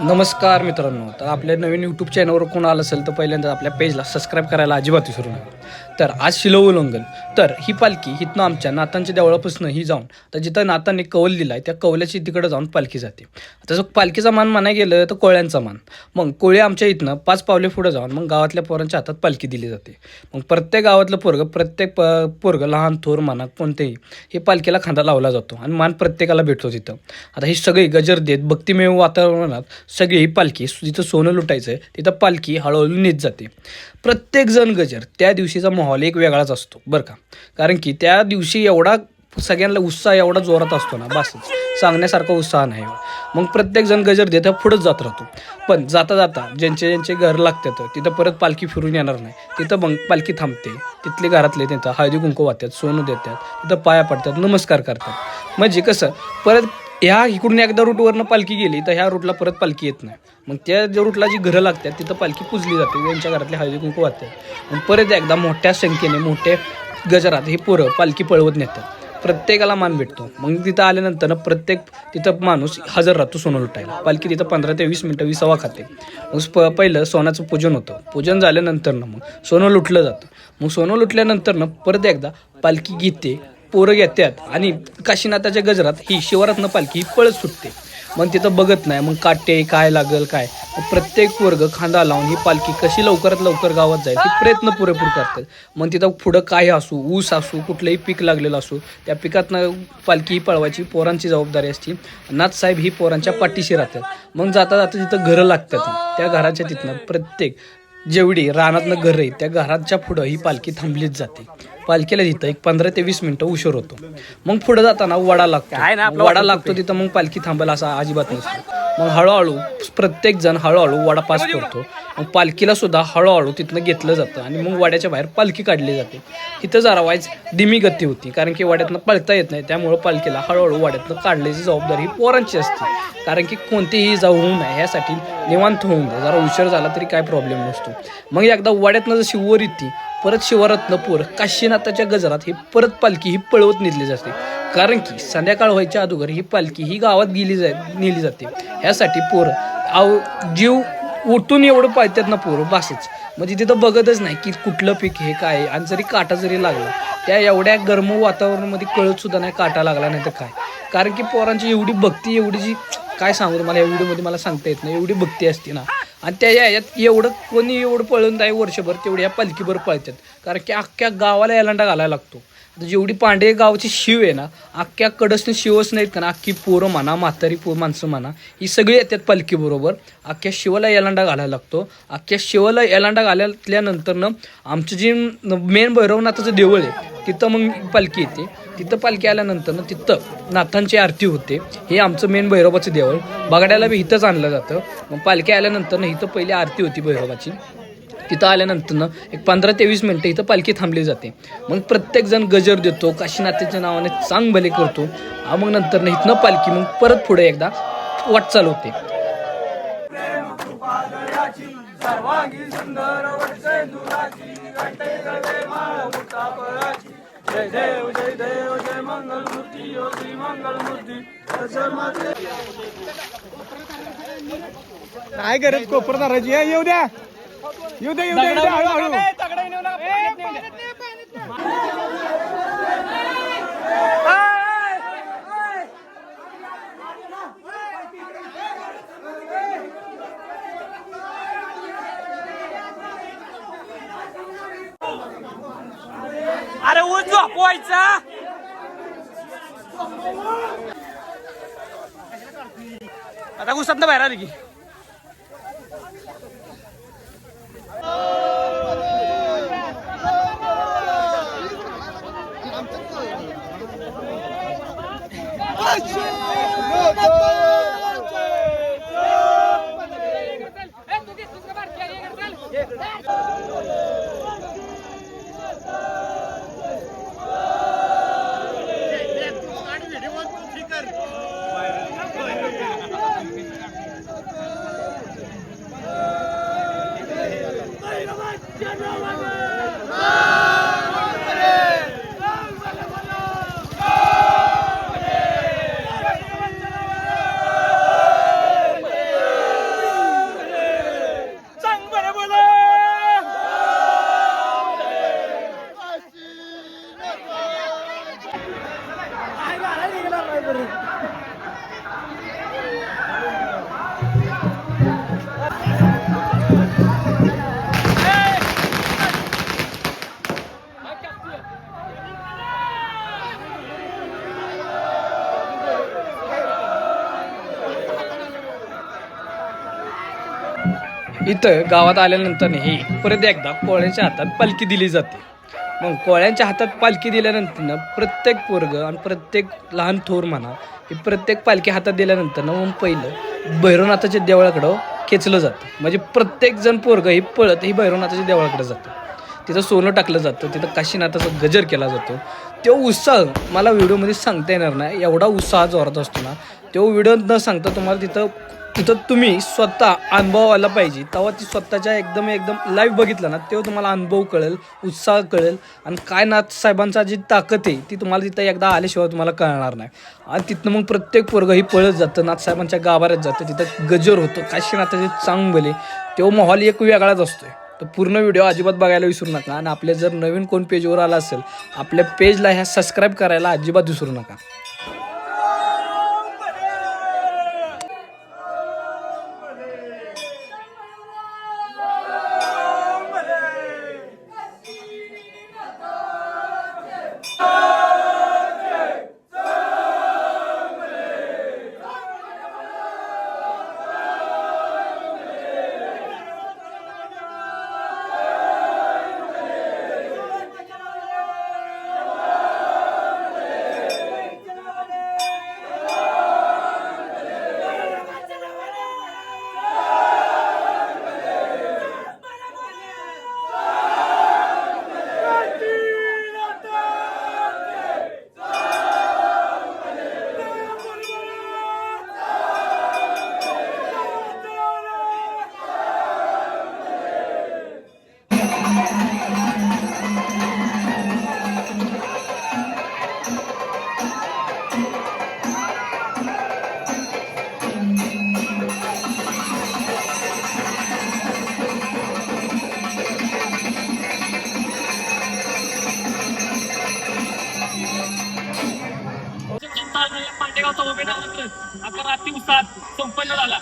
नमस्कार मित्रांनो तर आपल्या नवीन यूट्यूब चॅनलवर कोण आलं असेल तर पहिल्यांदा आपल्या पेजला सबस्क्राईब करायला अजिबात विसरू नका. तर आज शिलव उल्लंघन. तर ही पालखी हिथनं आमच्या नातांच्या देवळापासून ही जाऊन तर जिथं नातांनी कौल दिला आहे त्या कौल्याची तिकडं जाऊन पालखी जाते. तसं पालखीचा मान म्हणाय गेलं तर कोळ्यांचा मान. मग कोळी आमच्या इथनं पाच पावले पुढं जाऊन मग गावातल्या पोरांच्या हातात पालखी दिली जाते. मग प्रत्येक गावातलं पोरगं प्रत्येक प पोरगं लहान थोर म्हणा कोणतेही हे पालखीला खांदा लावला जातो आणि मान प्रत्येकाला भेटतो तिथं. आता ही सगळी गजर देत भक्तिमेव वातावरणात सगळी पालखी जिथं सोनं लुटायचं आहे तिथं पालखी हळूहळू नेत जाते. प्रत्येकजण गजर त्या दिवशीचा माहोल एक वेगळाच असतो बरं का? कारण की त्या दिवशी एवढा सगळ्यांना उत्साह एवढा जोरात असतो ना बस सांगण्यासारखा उत्साह नाही. मग प्रत्येकजण गजर देत पुढंच जात राहतो. पण जाता जाता ज्यांचे ज्यांचे घर लागतात तिथं परत पालखी फिरून येणार नाही. तिथं मग पालखी थांबते. तिथले घरातले तिथं हळदी कुंकू वाहतात सोनं देतात तिथं पाया पडतात नमस्कार करतात. म्हणजे कसं परत ह्या इकडून एकदा रूटवरनं पालखी गेली तर ह्या रूटला परत पालखी येत नाही. मग त्या ज्या रूटला जी घरं लागतात तिथं पालखी पुजली जाते. त्यांच्या घरातले हळदी कुंकू वाहतात. मग परत एकदा मोठ्या संख्येने मोठ्या गजरात हे पोरं पालखी पळवत नेतात. प्रत्येकाला मान भेटतो. मग तिथं आल्यानंतर ना प्रत्येक तिथं माणूस हजर राहतो सोनं लुटायला. पालखी तिथं पंधरा ते वीस मिनटं विसावा खाते. मग प पहिलं सोन्याचं पूजन होतं. पूजन झाल्यानंतरनं मग सोनं लुटलं जातं. मग सोनं लुटल्यानंतरनं परत एकदा पालखी घेते. पोरं घेतात आणि काशीनाथाच्या गजरात ही शिवरातनं पालखी पळत सुटते. मग तिथं बघत नाही मग काटे काय लागल काय? प्रत्येक वर्ग खांदा लावून ही पालखी कशी लवकरात लवकर गावात जाईल ते प्रयत्न पुरेपूर करतात. मग तिथं पुढं काय असू ऊस असू कुठलंही पीक लागलेलं असू त्या पिकातनं पालखी ही पळवायची पोरांची जबाबदारी असते. नाथसाहेब ही पोरांच्या पाठीशी राहतात. मग जाता जाता तिथं घरं लागतात त्या घराच्या तिथनं प्रत्येक जेवढी रानातनं घर आहे त्या घराच्या पुढं ही पालखी थांबलीच जाते. पालखीला तिथं एक पंधरा ते वीस मिनिटं उशीर होतो. मग पुढे जाताना वडा लागतो. वडा लागतो तिथं मग पालखी थांबायला असा अजिबात नसतो. मग हळूहळू प्रत्येक जण हळूहळू वडा पास करतो. मग पालखीला सुद्धा हळूहळू तिथनं घेतलं जातं आणि मग वड्याच्या बाहेर पालखी काढली जाते. जरा वाईज धीमी गती होती कारण की वाड्यातनं पळता येत नाही त्यामुळं पालखीला हळूहळू वाड्यातनं काढण्याची जबाबदारी ही पोरांची असते. कारण की कोणतीही जाऊ होऊ नये ह्यासाठी निवांत होऊन जरा उशीर झाला तरी काय प्रॉब्लेम नसतो. मग एकदा वाड्यातनं जशी वर येते परत शिवरत्नपूर पोर काशीनाथाच्या गजरात ही परत पालखी ही पळवत नेली जाते. कारण की संध्याकाळ व्हायच्या अगोदर ही पालखी ही गावात गेली जाय नेली जाते. ह्यासाठी पोर आव जीव उठून एवढं पाळतात ना पोरं बासच. म्हणजे तिथं बघतच नाही की कुठलं पीक हे काय आहे. आणि जरी काटा जरी लागला त्या एवढ्या गरम वातावरणामध्ये कळत सुद्धा नाही काटा लागला नाही तर काय. कारण की पोरांची एवढी भक्ती एवढी जी काय सांगू तुम्हाला या व्हिडिओमध्ये मला सांगता येत नाही. एवढी भक्ती असते ना. आणि त्या याच्यात एवढं कोणी एवढं पळून नाही वर्षभर तेवढ्या पालखीभर पळतात. कारण की अख्ख्या गावाला एलांडा घालायला लागतो. जेवढी पांडे गावची शिव आहे ना अख्ख्या कडसने शिवच नाहीत का ना अख्खी पोरं म्हणा म्हातारी पोर माणसं म्हणा ही सगळी येतात पालखीबरोबर अख्ख्या शिवाला एलांडा घालायला लागतो. अख्ख्या शिवाला एलांडा घालायल्यानंतरनं आमचं जे मेन भैरवनाथाचं देवळ आहे तिथं मग पालखी येते. तिथं पालखी आल्यानंतर ना तिथं नाथांची आरती होते. हे आमचं मेन भैरवाचं देवळ बगड्याला बी इथंच आणलं जातं. मग पालखी आल्यानंतर ना इथं पहिली आरती होती भैरवाची. तिथं आल्यानंतरनं एक पंधरा ते वीस मिनटं इथं पालखी थांबली जाते. मग प्रत्येकजण गजर देतो काशीनाथाच्या नावाने चांग भले करतो. मग नंतर इथनं पालखी मग परत पुढे एकदा वाटचाल होते. काय गरज कोपर येऊ द्या. येऊ द्या येऊ हळूहळू अरे ऊस झोपवायचा? आता ऊसात बाहेर आली की. Aç! इथं गावात आल्यानंतरही परत एकदा पोळ्याच्या हातात पालखी दिली जाते. मग कोळ्यांच्या हातात पालखी दिल्यानंतर प्रत्येक पोरग आणि प्रत्येक लहान थोर म्हणा हे प्रत्येक पालखी हातात दिल्यानंतर मग पहिलं भैरवनाथाच्या देवळाकडं खेचलं जातं. म्हणजे प्रत्येक जण पोरग ही पळत ही भैरवनाथाच्या देवळाकडे जातं. तिथं सोनं टाकलं जातं तिथं काशीनाथाचा गजर केला जातो. तो उत्साह मला व्हिडिओमध्ये सांगता येणार नाही. एवढा उत्साह जोरात असतो ना. तो व्हिडिओ न सांगता तुम्हाला तिथं तिथं तुम्ही स्वतः अनुभव आला पाहिजे. तेव्हा ती स्वतःच्या एकदम एकदम लाईव्ह बघितलं ना तेव्हा तुम्हाला अनुभव कळेल उत्साह कळेल. आणि काय नाथ साहेबांचा जी ताकद आहे ती तुम्हाला तिथं एकदा आल्याशिवाय तुम्हाला कळणार नाही. आणि तिथनं मग प्रत्येक पोरग ही पळत जातं नाथसाहेबांच्या गाभाऱ्यात जातं तिथं गजर होतं काशीनाथाचे चांगले तो माहोल एक वेगळाच असतोय. तर पूर्ण व्हिडिओ अजिबात बघायला विसरू नका. आणि आपले जर नवीन कोण पेजवर आला असेल आपल्या पेजला ह्या सबस्क्राईब करायला अजिबात विसरू नका. पांडेगावचा उमेदवार आता रात्री उत्साहात संपन्न झाला.